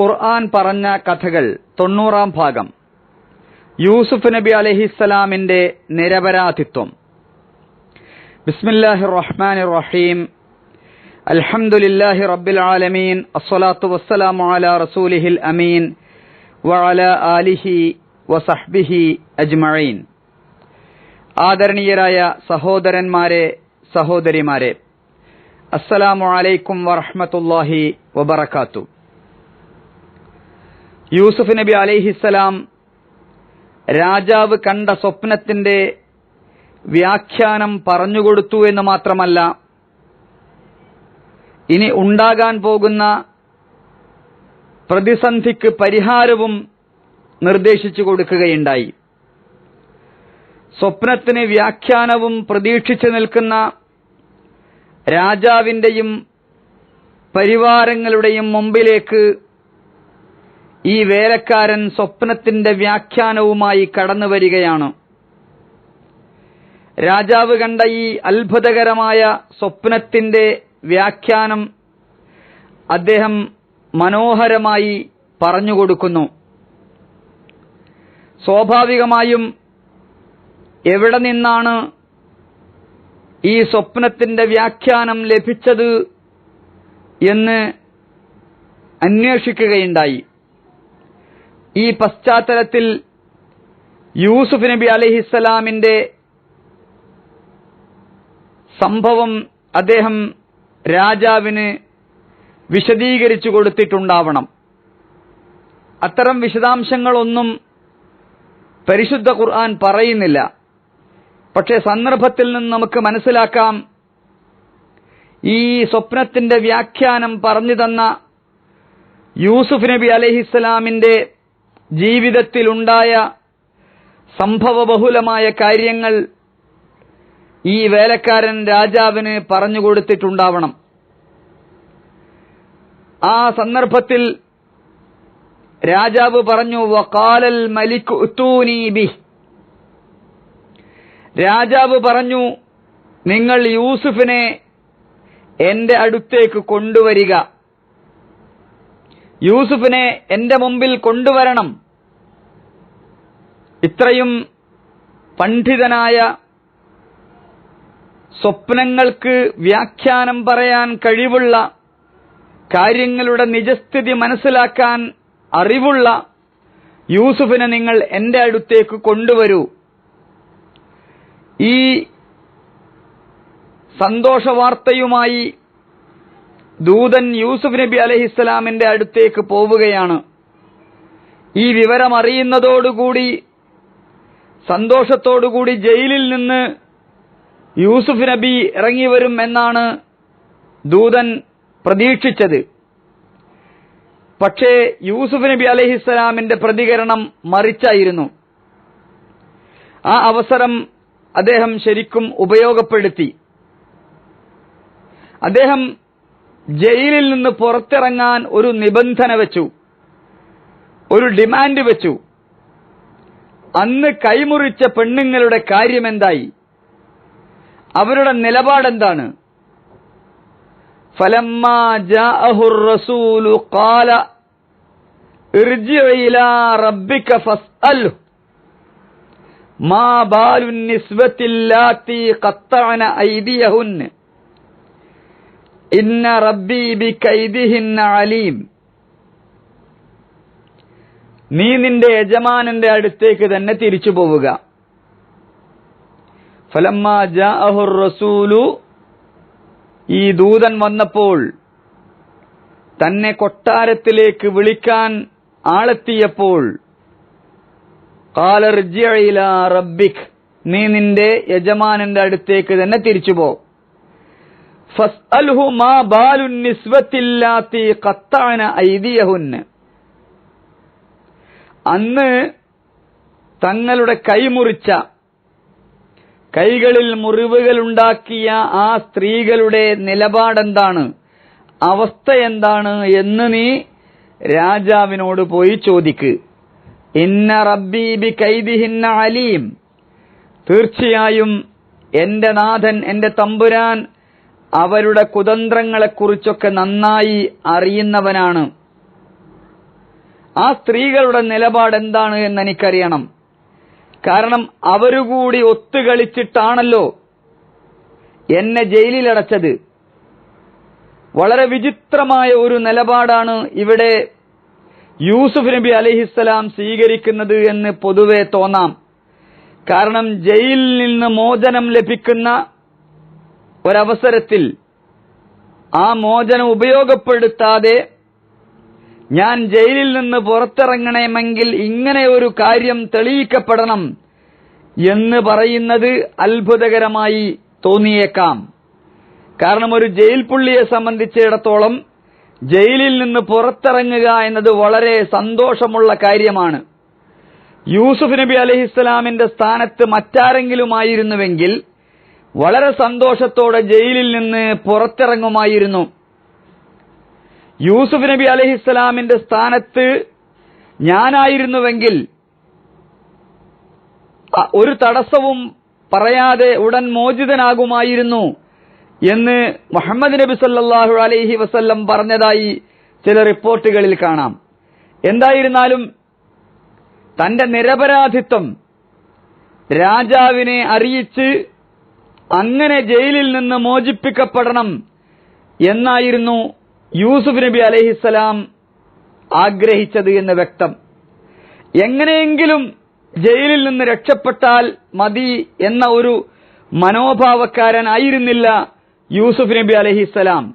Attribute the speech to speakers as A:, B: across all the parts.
A: ഖുർആൻ പറഞ്ഞ കഥകൾ തൊണ്ണൂറാം ഭാഗം. യൂസുഫ് നബി അലഹിസ്സലാമിന്റെ നിരപരാധിത്വം. ബിസ്മില്ലാഹി റഹ്മാൻ റഹീം അൽഹംദുലില്ലാഹി റബ്ബിൽ ആലമീൻ. അസ്സലാത്തു വസ്സലാമു അലാ റസൂലിഹിൽ അമീൻ. വഅല ആലിഹി വസഹ്ബിഹി അജ്മഈൻ. ആദരണീയരായ സഹോദരന്മാരെ സഹോദരിമാരെ അസ്സലാമു അലൈക്കും വറഹ്മത്തുള്ളാഹി വബറകാത്തു. യൂസുഫ് നബി അലൈഹിസ്സലാം രാജാവ് കണ്ട സ്വപ്നത്തിന്റെ വ്യാഖ്യാനം പറഞ്ഞുകൊടുത്തു എന്ന് മാത്രമല്ല ഇനി ഉണ്ടാകാൻ പോകുന്ന പ്രതിസന്ധിക്ക് പരിഹാരവും നിർദ്ദേശിച്ചു കൊടുക്കുകയുണ്ടായി. സ്വപ്നത്തിന് വ്യാഖ്യാനവും പ്രതീക്ഷിച്ചു നിൽക്കുന്ന രാജാവിന്റെയും പരിവാരങ്ങളുടെയും മുമ്പിലേക്ക് ഈ വേലക്കാരൻ സ്വപ്നത്തിന്റെ വ്യാഖ്യാനവുമായി കടന്നു വരികയാണ് രാജാവ് കണ്ട ഈ അത്ഭുതകരമായ സ്വപ്നത്തിന്റെ വ്യാഖ്യാനം അദ്ദേഹം മനോഹരമായി പറഞ്ഞുകൊടുക്കുന്നു. സ്വാഭാവികമായും എവിടെ നിന്നാണ് ഈ സ്വപ്നത്തിന്റെ വ്യാഖ്യാനം ലഭിച്ചത് എന്ന് അന്വേഷിക്കുകയുണ്ടായി. ഈ പശ്ചാത്തലത്തിൽ യൂസുഫ് നബി അലഹിസ്സലാമിന്റെ സംഭവം അദ്ദേഹം രാജാവിന് വിശദീകരിച്ചു കൊടുത്തിട്ടുണ്ടാവണം. അത്തരം വിശദാംശങ്ങളൊന്നും പരിശുദ്ധ ഖുർആൻ പറയുന്നില്ല. പക്ഷേ സന്ദർഭത്തിൽ നിന്ന് നമുക്ക് മനസ്സിലാക്കാം. ഈ സ്വപ്നത്തിന്റെ വ്യാഖ്യാനം പറഞ്ഞു തന്ന യൂസുഫ് നബി അലഹിസ്സലാമിന്റെ ജീവിതത്തിലുണ്ടായ സംഭവബഹുലമായ കാര്യങ്ങൾ ഈ വേലക്കാരൻ രാജാവിന് പറഞ്ഞു കൊടുത്തിട്ടുണ്ടാവണം. ആ സന്ദർഭത്തിൽ രാജാവ് പറഞ്ഞു വക്കാലൽ മലിക് ബി രാജാവ് പറഞ്ഞു നിങ്ങൾ യൂസുഫിനെ എന്റെ അടുത്തേക്ക് കൊണ്ടുവരിക. യൂസുഫിനെ എന്റെ മുമ്പിൽ കൊണ്ടുവരണം. ഇത്രയും പണ്ഡിതനായ സ്വപ്നങ്ങൾക്ക് വ്യാഖ്യാനം പറയാൻ കഴിവുള്ള കാര്യങ്ങളുടെ നിജസ്ഥിതി മനസ്സിലാക്കാൻ അറിവുള്ള യൂസുഫിനെ നിങ്ങൾ എന്റെ അടുത്തേക്ക് കൊണ്ടുവരൂ. ഈ സന്തോഷവാർത്തയുമായി ദൂതൻ യൂസുഫ് നബി അലഹിസ്സലാമിന്റെ അടുത്തേക്ക് പോവുകയാണ്. ഈ വിവരം അറിയുന്നതോടുകൂടി സന്തോഷത്തോടുകൂടി ജയിലിൽ നിന്ന് യൂസുഫ് നബി ഇറങ്ങി വരും എന്നാണ് ദൂതൻ പ്രതീക്ഷിച്ചത്. പക്ഷേ യൂസുഫ് നബി അലഹിസ്സലാമിന്റെ പ്രതികരണം മറിച്ചായിരുന്നു. ആ അവസരം അദ്ദേഹം ശരിക്കും ഉപയോഗപ്പെടുത്തി. അദ്ദേഹം ജയിലിൽ നിന്ന് പുറത്തിറങ്ങാൻ ഒരു നിബന്ധന വെച്ചു. ഒരു ഡിമാൻഡ് വെച്ചു. അന്ന് കൈമുറിച്ച പെണ്ണുങ്ങളുടെ കാര്യമെന്തായി? അവരുടെ നിലപാടെന്താണ്? ഫലമ്മാ ജാഅഹുർ റസൂലു ഖാല ഇർജിഉ ഇലാ റബ്ബിക ഫസ്അൽഹു മാ ബാലു നിസ്വത്തില്ലാത്തി ഖത്തഅന ഐദിയഹുന്ന ഇന്ന റബ്ബി ബികൈദിഹിന്ന അലീം നീ നിന്റെ യജമാനന്റെ അടുത്തേക്ക് തന്നെ തിരിച്ചു പോവുക. റസൂലു ഈ ദൂതൻ വന്നപ്പോൾ തന്നെ കൊട്ടാരത്തിലേക്ക് വിളിക്കാൻ ആളെത്തിയപ്പോൾ റബ്ബിക് നീ നിന്റെ യജമാനന്റെ അടുത്തേക്ക് തന്നെ തിരിച്ചു പോ. ഫസ്അൽഹു മാ ബാലു നിസ്വത്തില്ലാത്തി കത്താന ഐദിയഹുന്ന അന്ന് തങ്ങളുടെ കൈമുറിച്ച കൈകളിൽ മുറിവുകൾ ഉണ്ടാക്കിയ ആ സ്ത്രീകളുടെ നിലപാടെന്താണ്? അവസ്ഥ എന്താണ് എന്ന് നീ രാജാവിനോട് പോയി ചോദിക്ക്. ഇന്ന റബ്ബീബി കൈദിഹിന്ന അലീം. തീർച്ചയായും എന്റെ നാഥൻ എന്റെ തമ്പുരാൻ അവരുടെ കുതന്ത്രങ്ങളെക്കുറിച്ചൊക്കെ നന്നായി അറിയുന്നവനാണ്. ആ സ്ത്രീകളുടെ നിലപാട് എന്താണ് എന്ന് എനിക്കറിയണം കാരണം അവരുകൂടി ഒത്തുകളിച്ചിട്ടാണല്ലോ എന്നെ ജയിലിലടച്ചത്. വളരെ വിചിത്രമായ ഒരു നിലപാടാണ് ഇവിടെ യൂസുഫ് നബി അലഹിസ്സലാം സ്വീകരിക്കുന്നത് എന്ന് പൊതുവെ തോന്നാം. കാരണം ജയിലിൽ നിന്ന് മോചനം ലഭിക്കുന്ന ഒരവസരത്തിൽ ആ മോചനം ഉപയോഗപ്പെടുത്താതെ ഞാൻ ജയിലിൽ നിന്ന് പുറത്തിറങ്ങണമെങ്കിൽ ഇങ്ങനെ ഒരു കാര്യം തെളിയിക്കപ്പെടണം എന്ന് പറയുന്നത് അത്ഭുതകരമായി തോന്നിയേക്കാം. കാരണം ഒരു ജയിൽ പുള്ളിയെ സംബന്ധിച്ചിടത്തോളം ജയിലിൽ നിന്ന് പുറത്തിറങ്ങുക എന്നത് വളരെ സന്തോഷമുള്ള കാര്യമാണ്. യൂസുഫ് നബി അലഹിസ്സലാമിന്റെ സ്ഥാനത്ത് മറ്റാരെങ്കിലുമായിരുന്നുവെങ്കിൽ വളരെ സന്തോഷത്തോടെ ജയിലിൽ നിന്ന് പുറത്തിറങ്ങുമായിരുന്നു. യൂസുഫ് നബി അലഹിസ്സലാമിന്റെ സ്ഥാനത്ത് ഞാനായിരുന്നുവെങ്കിൽ ഒരു തടസ്സവും പറയാതെ ഉടൻ മോചിതനാകുമായിരുന്നു എന്ന് മുഹമ്മദ് നബി സല്ലാഹു അലൈഹി വസല്ലം പറഞ്ഞതായി ചില റിപ്പോർട്ടുകളിൽ കാണാം. എന്തായിരുന്നാലും തന്റെ നിരപരാധിത്വം രാജാവിനെ അറിയിച്ച് അങ്ങനെ ജയിലിൽ നിന്ന് മോചിപ്പിക്കപ്പെടണം എന്നായിരുന്നു യൂസുഫ് നബി അലഹിസ്സലാം ആഗ്രഹിച്ചത് എന്ന് വ്യക്തം. എങ്ങനെയെങ്കിലും ജയിലിൽ നിന്ന് രക്ഷപ്പെട്ടാൽ മതി എന്ന ഒരു മനോഭാവക്കാരനായിരുന്നില്ല യൂസുഫ് നബി അലഹിസ്സലാം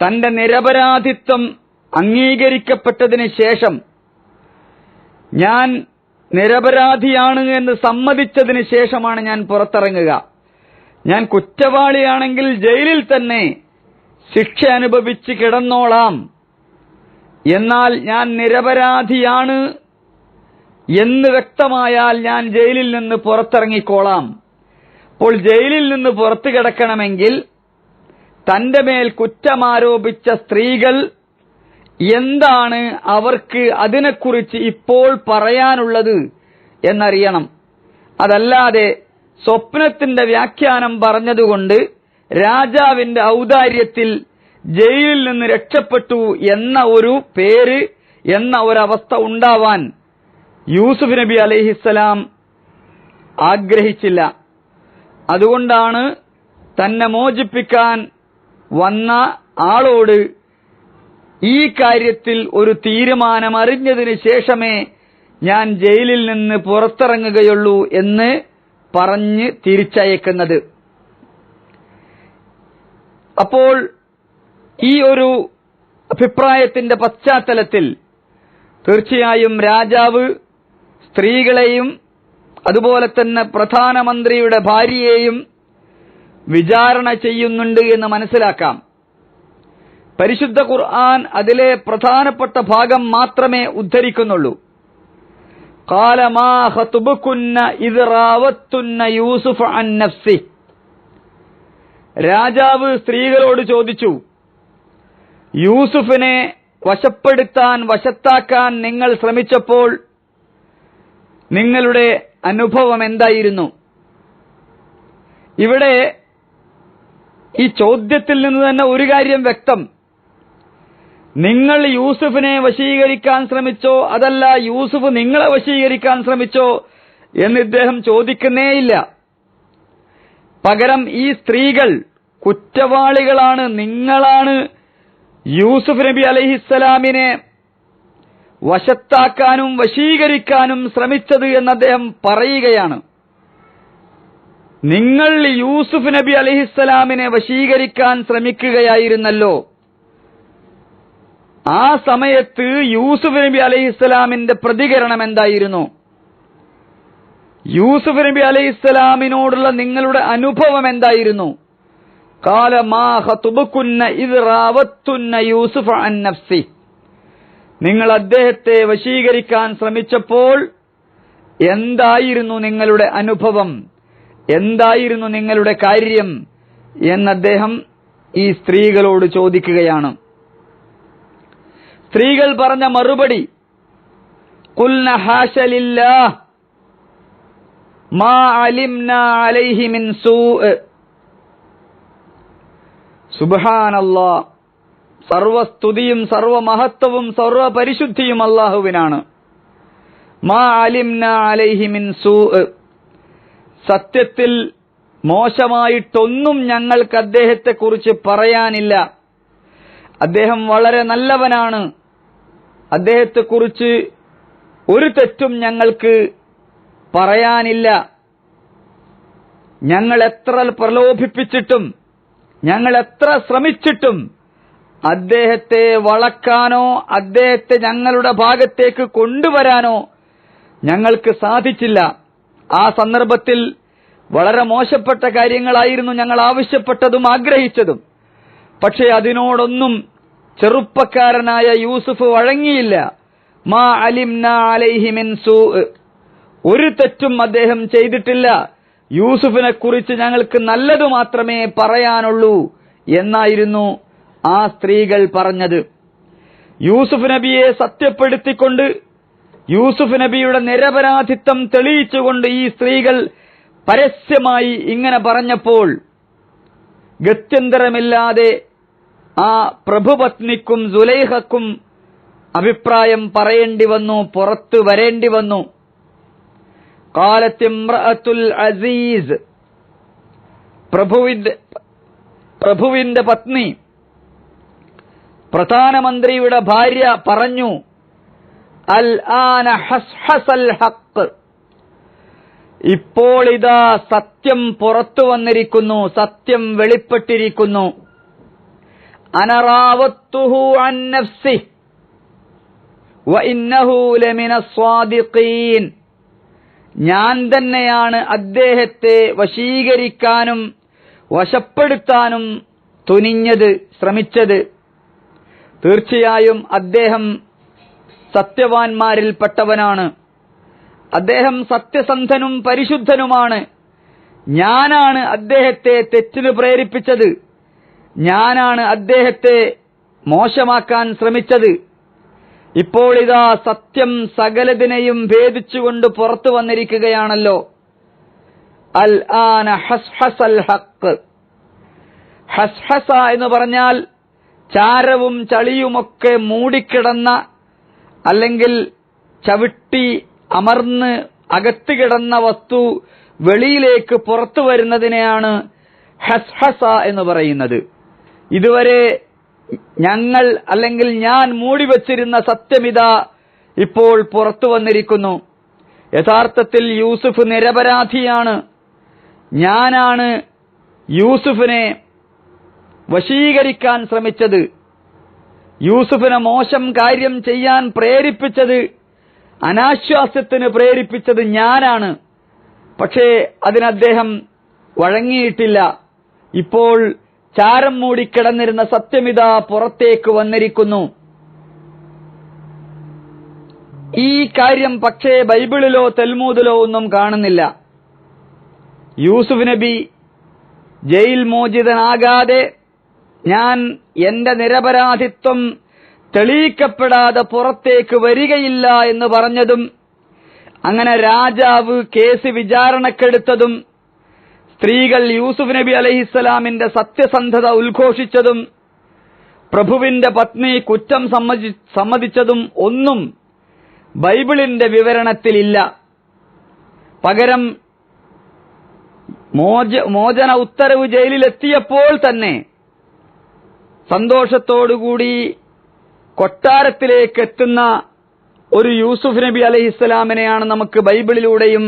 A: തന്റെ നിരപരാധിത്വം അംഗീകരിക്കപ്പെട്ടതിന് ശേഷം ഞാൻ നിരപരാധിയാണ് എന്ന് സമ്മതിച്ചതിന് ശേഷമാണ് ഞാൻ പുറത്തിറങ്ങുക. ഞാൻ കുറ്റവാളിയാണെങ്കിൽ ജയിലിൽ തന്നെ ശിക്ഷ അനുഭവിച്ച് കിടന്നോളാം. എന്നാൽ ഞാൻ നിരപരാധിയാണ് എന്ന് വ്യക്തമായാൽ ഞാൻ ജയിലിൽ നിന്ന് പുറത്തിറങ്ങിക്കോളാം. അപ്പോൾ ജയിലിൽ നിന്ന് പുറത്തു കിടക്കണമെങ്കിൽ തന്റെ മേൽ കുറ്റമാരോപിച്ച സ്ത്രീകൾ എന്താണ് അവർക്ക് അതിനെക്കുറിച്ച് ഇപ്പോൾ പറയാനുള്ളത് എന്നറിയണം. അതല്ലാതെ സ്വപ്നത്തിന്റെ വ്യാഖ്യാനം പറഞ്ഞതുകൊണ്ട് രാജാവിന്റെ ഔദാര്യത്തിൽ ജയിലിൽ നിന്ന് രക്ഷപ്പെട്ടു എന്ന ഒരു പേര് എന്ന ഒരവസ്ഥ ഉണ്ടാവാൻ യൂസുഫ് നബി അലഹിസ്സലാം ആഗ്രഹിച്ചില്ല. അതുകൊണ്ടാണ് തന്നെ മോചിപ്പിക്കാൻ വന്ന ആളോട് ഈ കാര്യത്തിൽ ഒരു തീരുമാനമറിഞ്ഞതിന് ശേഷമേ ഞാൻ ജയിലിൽ നിന്ന് പുറത്തിറങ്ങുകയുള്ളൂ എന്ന് പറഞ്ഞ് തിരിച്ചയക്കുന്നത്. അപ്പോൾ ഈ ഒരു അഭിപ്രായത്തിന്റെ പശ്ചാത്തലത്തിൽ തീർച്ചയായും രാജാവ് സ്ത്രീകളെയും അതുപോലെ തന്നെ പ്രധാനമന്ത്രിയുടെ ഭാര്യയെയും വിചാരണ ചെയ്യുന്നുണ്ട് എന്ന് മനസ്സിലാക്കാം. പരിശുദ്ധ ഖുർആൻ അതിലെ പ്രധാനപ്പെട്ട ഭാഗം മാത്രമേ ഉദ്ധരിക്കുന്നുള്ളൂ. കാലമാ ഹത്തുബുക്കുന്ന ഇത് റാവത്തുന്ന യൂസുഫ് അൻ നഫ്സി. രാജാവ് സ്ത്രീകളോട് ചോദിച്ചു യൂസുഫിനെ വശപ്പെടുത്താൻ വശത്താക്കാൻ നിങ്ങൾ ശ്രമിച്ചപ്പോൾ നിങ്ങളുടെ അനുഭവം എന്തായിരുന്നു? ഇവിടെ ഈ ചോദ്യത്തിൽ നിന്ന് തന്നെ ഒരു കാര്യം വ്യക്തം. നിങ്ങൾ യൂസുഫിനെ വശീകരിക്കാൻ ശ്രമിച്ചോ അതല്ല യൂസുഫ് നിങ്ങളെ വശീകരിക്കാൻ ശ്രമിച്ചോ എന്ന് ഇദ്ദേഹം ചോദിക്കുന്നേയില്ല. പകരം ഈ സ്ത്രീകൾ കുറ്റവാളികളാണ് നിങ്ങളാണ്. യൂസുഫ് നബി അലഹിസ്സലാമിനെ വശത്താക്കാനും വശീകരിക്കാനും ശ്രമിച്ചത് എന്ന് അദ്ദേഹം പറയുകയാണ്. നിങ്ങൾ യൂസുഫ് നബി അലഹിസ്സലാമിനെ വശീകരിക്കാൻ ശ്രമിക്കുകയായിരുന്നല്ലോ. ആ സമയത്ത് യൂസുഫ് നബി അലഹിസ്സലാമിന്റെ പ്രതികരണം എന്തായിരുന്നു? യൂസുഫ് നബി അലൈഹി അലൈഹിസ്സലാമിനോടുള്ള നിങ്ങളുടെ അനുഭവം എന്തായിരുന്നു? കാല യൂസുഫ് അൻ നഫ്സി. നിങ്ങൾ അദ്ദേഹത്തെ വശീകരിക്കാൻ ശ്രമിച്ചപ്പോൾ എന്തായിരുന്നു നിങ്ങളുടെ അനുഭവം? എന്തായിരുന്നു നിങ്ങളുടെ കാര്യം? എന്ന് അദ്ദേഹം ഈ സ്ത്രീകളോട് ചോദിക്കുകയാണ്. സ്ത്രീകൾ പറഞ്ഞ മറുപടി കുൽന ഹാശലില്ലാഹ് സുബ്ഹാനല്ലാ. സർവസ്തുതിയും സർവമഹത്വവും സർവപരിശുദ്ധിയും അള്ളാഹുവിനാണ് മാ അലിംന അലൈഹി മിൻ സൂ സത്യത്തിൽ മോശമായിട്ടൊന്നും ഞങ്ങൾക്ക് അദ്ദേഹത്തെക്കുറിച്ച് പറയാനില്ല. അദ്ദേഹം വളരെ നല്ലവനാണ്. അദ്ദേഹത്തെക്കുറിച്ച് ഒരു തെറ്റും ഞങ്ങൾക്ക് പറയാനില്ല. ഞങ്ങൾ എത്ര പ്രലോഭിപ്പിച്ചിട്ടും ഞങ്ങൾ എത്ര ശ്രമിച്ചിട്ടും അദ്ദേഹത്തെ വളക്കാനോ അദ്ദേഹത്തെ ഞങ്ങളുടെ ഭാഗത്തേക്ക് കൊണ്ടുവരാനോ ഞങ്ങൾക്ക് സാധിച്ചില്ല. ആ സന്ദർഭത്തിൽ വളരെ മോശപ്പെട്ട കാര്യങ്ങളായിരുന്നു ഞങ്ങൾ ആവശ്യപ്പെട്ടതും ആഗ്രഹിച്ചതും. പക്ഷേ അതിനോടൊന്നും ചെറുപ്പക്കാരനായ യൂസുഫ് വഴങ്ങിയില്ല. മാ അലിംന അലൈഹി മിൻ സൂ ഒരു തെറ്റും അദ്ദേഹം ചെയ്തിട്ടില്ല. യൂസുഫിനെ കുറിച്ച് ഞങ്ങൾക്ക് നല്ലതു മാത്രമേ പറയാനുള്ളൂ എന്നായിരുന്നു ആ സ്ത്രീകൾ പറഞ്ഞത്. യൂസുഫ് നബിയെ സത്യപ്പെടുത്തിക്കൊണ്ട് യൂസുഫ് നബിയുടെ നിരപരാധിത്വം തെളിയിച്ചുകൊണ്ട് ഈ സ്ത്രീകൾ പരസ്യമായി ഇങ്ങനെ പറഞ്ഞപ്പോൾ ഗത്യന്തരമില്ലാതെ ആ പ്രഭുപത്നിക്കും സുലൈഹക്കും അഭിപ്രായം പറയേണ്ടി വന്നു പുറത്തു വരേണ്ടി വന്നു. അസീസ് പ്രഭുവിന്റെ പ്രഭുവിന്റെ പത്നി. പ്രധാനമന്ത്രിയുടെ ഭാര്യ പറഞ്ഞു അൽ ആന ഹസ്ഹസൽ ഹക്ക് ഇപ്പോൾ ഇതാ സത്യം പുറത്തു വന്നിരിക്കുന്നു സത്യം വെളിപ്പെട്ടിരിക്കുന്നു. അനറാവത്തുഹു അൻ നഫ്സി വഇന്നഹു ലമിന സ്വാദിഖീൻ. ഞാൻ തന്നെയാണ് അദ്ദേഹത്തെ വശീകരിക്കാനും വശപ്പെടുത്താനും തുനിഞ്ഞത് ശ്രമിച്ചത്. തീർച്ചയായും അദ്ദേഹം സത്യവാൻമാരിൽപ്പെട്ടവനാണ് അദ്ദേഹം സത്യസന്ധനും പരിശുദ്ധനുമാണ്. ഞാനാണ് അദ്ദേഹത്തെ തെറ്റിനു പ്രേരിപ്പിച്ചത്. ഞാനാണ് അദ്ദേഹത്തെ മോശമാക്കാൻ ശ്രമിച്ചത്. ഇപ്പോൾ ഇതാ സത്യം സകലതിനെയും ഭേദിച്ചുകൊണ്ട് പുറത്തു വന്നിരിക്കുകയാണല്ലോ. അൽ ആന ഹസ്ഹസൽ ഹക്ക്. ഹസ്ഹസ എന്ന് പറഞ്ഞാൽ ചാരവും ചളിയുമൊക്കെ മൂടിക്കിടന്ന അല്ലെങ്കിൽ ചവിട്ടി അമർന്ന് അകത്ത് കിടന്ന വസ്തു വെളിയിലേക്ക് പുറത്തു വരുന്നതിനെയാണ് ഹസ്ഹസ എന്ന് പറയുന്നത്. ഇതുവരെ ഞങ്ങൾ അല്ലെങ്കിൽ ഞാൻ മൂടിവച്ചിരുന്ന സത്യമിത ഇപ്പോൾ പുറത്തു വന്നിരിക്കുന്നു. യഥാർത്ഥത്തിൽ യൂസുഫ് നിരപരാധിയാണ്. ഞാനാണ് യൂസുഫിനെ വശീകരിക്കാൻ ശ്രമിച്ചത്. യൂസുഫിനെ മോശം കാര്യം ചെയ്യാൻ പ്രേരിപ്പിച്ചത് അനാശ്വാസ്യത്തിന് പ്രേരിപ്പിച്ചത് ഞാനാണ്. പക്ഷേ അതിന് അദ്ദേഹം വഴങ്ങിയിട്ടില്ല. ഇപ്പോൾ ചാരം മൂടിക്കിടന്നിരുന്ന സത്യമിത പുറത്തേക്ക് വന്നിരിക്കുന്നു. ഈ കാര്യം പക്ഷേ ബൈബിളിലോ തെൽമൂതിലോ ഒന്നും കാണുന്നില്ല. യൂസുഫ് നബി ജയിൽ മോചിതനാകാതെ ഞാൻ എന്റെ നിരപരാധിത്വം തെളിയിക്കപ്പെടാതെ പുറത്തേക്ക് വരികയില്ല എന്ന് പറഞ്ഞതും അങ്ങനെ രാജാവ് കേസ് വിചാരണക്കെടുത്തതും സ്ത്രീകൾ യൂസുഫ് നബി അലഹിസ്സലാമിന്റെ സത്യസന്ധത ഉദ്ഘോഷിച്ചതും പ്രഭുവിന്റെ പത്നി കുറ്റം സമ്മതി സമ്മതിച്ചതും ഒന്നും ബൈബിളിന്റെ വിവരണത്തിലില്ല. പകരം മോച മോചന ഉത്തരവ് ജയിലിലെത്തിയപ്പോൾ തന്നെ സന്തോഷത്തോടുകൂടി കൊട്ടാരത്തിലേക്ക് എത്തുന്ന ഒരു യൂസുഫ് നബി അലഹിസ്സലാമിനെയാണ് നമുക്ക് ബൈബിളിലൂടെയും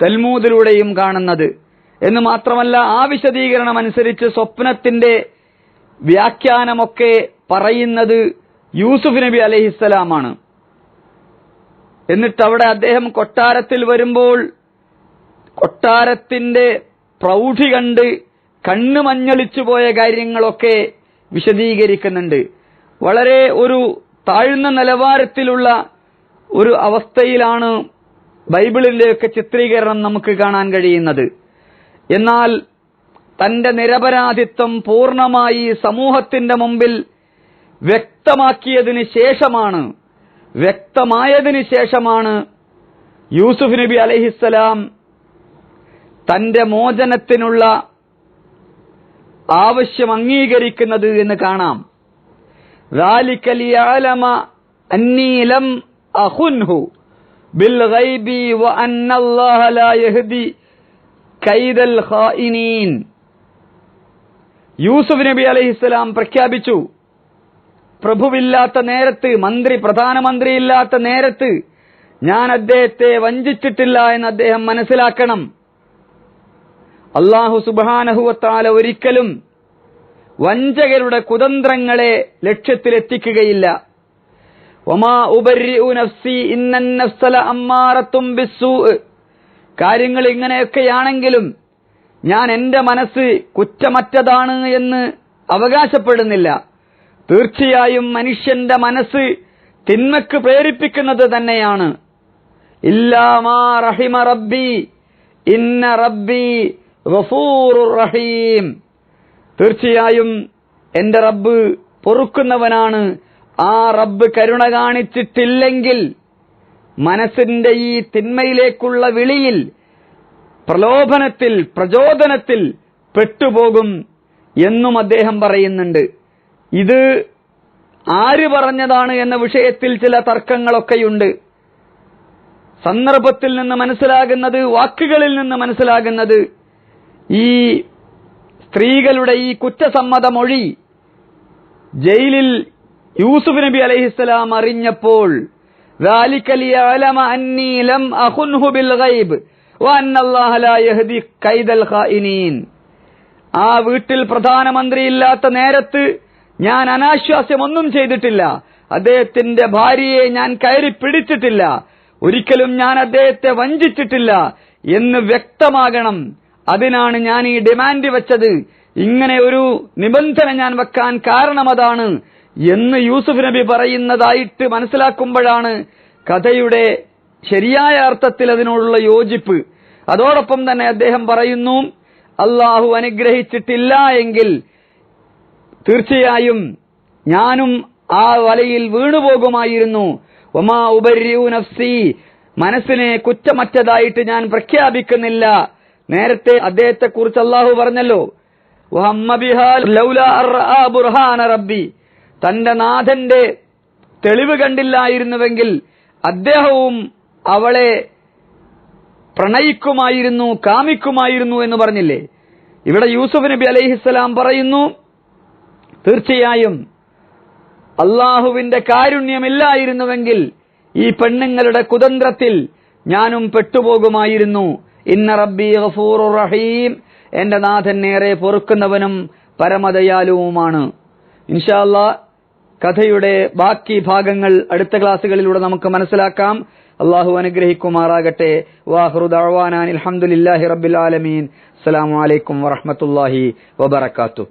A: തൽമൂദിലൂടെയും കാണുന്നത്. എന്ന് മാത്രമല്ല ആ വിശദീകരണം അനുസരിച്ച് സ്വപ്നത്തിന്റെ വ്യാഖ്യാനമൊക്കെ പറയുന്നത് യൂസുഫ് നബി അലഹിസ്സലാമാണ്. എന്നിട്ട് അവിടെ അദ്ദേഹം കൊട്ടാരത്തിൽ വരുമ്പോൾ കൊട്ടാരത്തിന്റെ പ്രൗഢി കണ്ട് കണ്ണു മഞ്ഞളിച്ചു പോയ കാര്യങ്ങളൊക്കെ വിശദീകരിക്കുന്നുണ്ട്. വളരെ ഒരു താഴ്ന്ന നിലവാരത്തിലുള്ള ഒരു അവസ്ഥയിലാണ് ബൈബിളിന്റെയൊക്കെ ചിത്രീകരണം നമുക്ക് കാണാൻ കഴിയുന്നത്. എന്നാൽ തന്റെ നിരപരാധിത്വം പൂർണമായി സമൂഹത്തിന്റെ മുമ്പിൽ വ്യക്തമാക്കിയതിന് ശേഷമാണ് വ്യക്തമായതിന് ശേഷമാണ് യൂസുഫ് നബി അലഹിസ്സലാം തന്റെ മോചനത്തിനുള്ള ആവശ്യം അംഗീകരിക്കുന്നത് എന്ന് കാണാം. അന്നീലം അഹുൻഹു ബിൽ ഗൈബി വ അന്നല്ലാഹ ലാ കൈദൽ യൂസുഫ് നബി അലഹിസ്സലാം പ്രഖ്യാപിച്ചു. പ്രഭുവില്ലാത്ത നേരത്ത് മന്ത്രി പ്രധാനമന്ത്രി ഇല്ലാത്ത നേരത്ത് ഞാൻ അദ്ദേഹത്തെ വഞ്ചിച്ചിട്ടില്ല എന്ന് അദ്ദേഹം മനസ്സിലാക്കണം. അള്ളാഹു സുബാനഹുവത്താല ഒരിക്കലും വഞ്ചകരുടെ കുതന്ത്രങ്ങളെ ലക്ഷ്യത്തിലെത്തിക്കുകയില്ല. ഒമാ ഉപരി നഫ്സി ഇന്നൻ നഫ്സല അമ്മാറത്തും ബിസ്സൂ കാര്യങ്ങൾ ഇങ്ങനെയൊക്കെയാണെങ്കിലും ഞാൻ എന്റെ മനസ്സ് കുറ്റമറ്റതാണ് എന്ന് അവകാശപ്പെടുന്നില്ല. തീർച്ചയായും മനുഷ്യന്റെ മനസ്സ് തിന്മക്ക് പ്രേരിപ്പിക്കുന്നത് തന്നെയാണ്. റഹിമ റബ്ബി ഇന്ന റബ്ബി റഹീം. തീർച്ചയായും എന്റെ റബ്ബ് പൊറുക്കുന്നവനാണ്. ആ റബ്ബ് കരുണ കാണിച്ചിട്ടില്ലെങ്കിൽ മനസ്സിന്റെ ഈ തിന്മയിലേക്കുള്ള വിളിയിൽ പ്രലോഭനത്തിൽ പ്രചോദനത്തിൽ പെട്ടുപോകും എന്നും അദ്ദേഹം പറയുന്നുണ്ട്. ഇത് ആര് പറഞ്ഞതാണ് എന്ന വിഷയത്തിൽ ചില തർക്കങ്ങളൊക്കെയുണ്ട്. സന്ദർഭത്തിൽ നിന്ന് മനസ്സിലാകുന്നത് വാക്കുകളിൽ നിന്ന് മനസ്സിലാകുന്നത് ഈ സ്ത്രീകളുടെ ഈ കുറ്റസമ്മത മൊഴി ജയിലിൽ യൂസുഫ് നബി അലൈഹിസ്സലാം അറിഞ്ഞപ്പോൾ ذلك ليعلم أني لم أخنه بالغيب وأن الله لا يهدي كيد الخائنين ആ വീട്ടിൽ പ്രധാനമന്ത്രി ഇല്ലാത്ത നേരത്ത് ഞാൻ അനാശ്വാസ്യമൊന്നും ചെയ്തിട്ടില്ല അദ്ദേഹത്തിന്റെ ഭാര്യയെ ഞാൻ കയറി പിടിച്ചിട്ടില്ല ഒരിക്കലും ഞാൻ അദ്ദേഹത്തെ വഞ്ചിച്ചിട്ടില്ല എന്ന് വ്യക്തമാകണം അതിനാണ് ഞാൻ ഈ ഡിമാൻഡ് വെച്ചത് ഇങ്ങനെ ഒരു നിബന്ധന ഞാൻ വെക്കാൻ കാരണം അതാണ് എന്ന് യൂസുഫ് നബി പറയുന്നതായിട്ട് മനസ്സിലാക്കുമ്പോഴാണ് കഥയുടെ ശരിയായ അർത്ഥത്തിൽ അതിനോടുള്ള യോജിപ്പ്. അതോടൊപ്പം തന്നെ അദ്ദേഹം പറയുന്നു അള്ളാഹു അനുഗ്രഹിച്ചിട്ടില്ല എങ്കിൽ തീർച്ചയായും ഞാനും ആ വലയിൽ വീണുപോകുമായിരുന്നു. ഒമാ ഉപര്യു നഫ്സി. മനസ്സിനെ കുറ്റമറ്റതായിട്ട് ഞാൻ പ്രഖ്യാപിക്കുന്നില്ല. നേരത്തെ അദ്ദേഹത്തെ കുറിച്ച് അള്ളാഹു പറഞ്ഞല്ലോ റബ്ബി. തന്റെ നാഥന്റെ തെളിവ് കണ്ടില്ലായിരുന്നുവെങ്കിൽ അദ്ദേഹവും അവളെ പ്രണയിക്കുമായിരുന്നു കാമിക്കുമായിരുന്നു എന്ന് പറഞ്ഞില്ലേ? ഇവിടെ യൂസുഫ് നബി അലൈഹിസ്സലാം പറയുന്നു തീർച്ചയായും അള്ളാഹുവിന്റെ കാരുണ്യമില്ലായിരുന്നുവെങ്കിൽ ഈ പെണ്ണുങ്ങളുടെ കുതന്ത്രത്തിൽ ഞാനും പെട്ടുപോകുമായിരുന്നു. ഇന്ന റബ്ബി ഗഫൂർ റഹീം. എന്റെ നാഥൻ നേരെ പൊറുക്കുന്നവനും പരമദയാലുവുമാണ്. ഇൻഷാല്ല കഥയുടെ ബാക്കി ഭാഗങ്ങൾ അടുത്ത ക്ലാസുകളിലൂടെ നമുക്ക് മനസ്സിലാക്കാം. അള്ളാഹു അനുഗ്രഹിക്കുമാറാകട്ടെ. വാഹുറുദാൻ അലഹമുല്ലാഹി റബ്ബിൽ ആലമീൻ. അസ്സലാമു അലൈക്കും വറഹമത്തല്ലാഹി വബർക്കാത്തു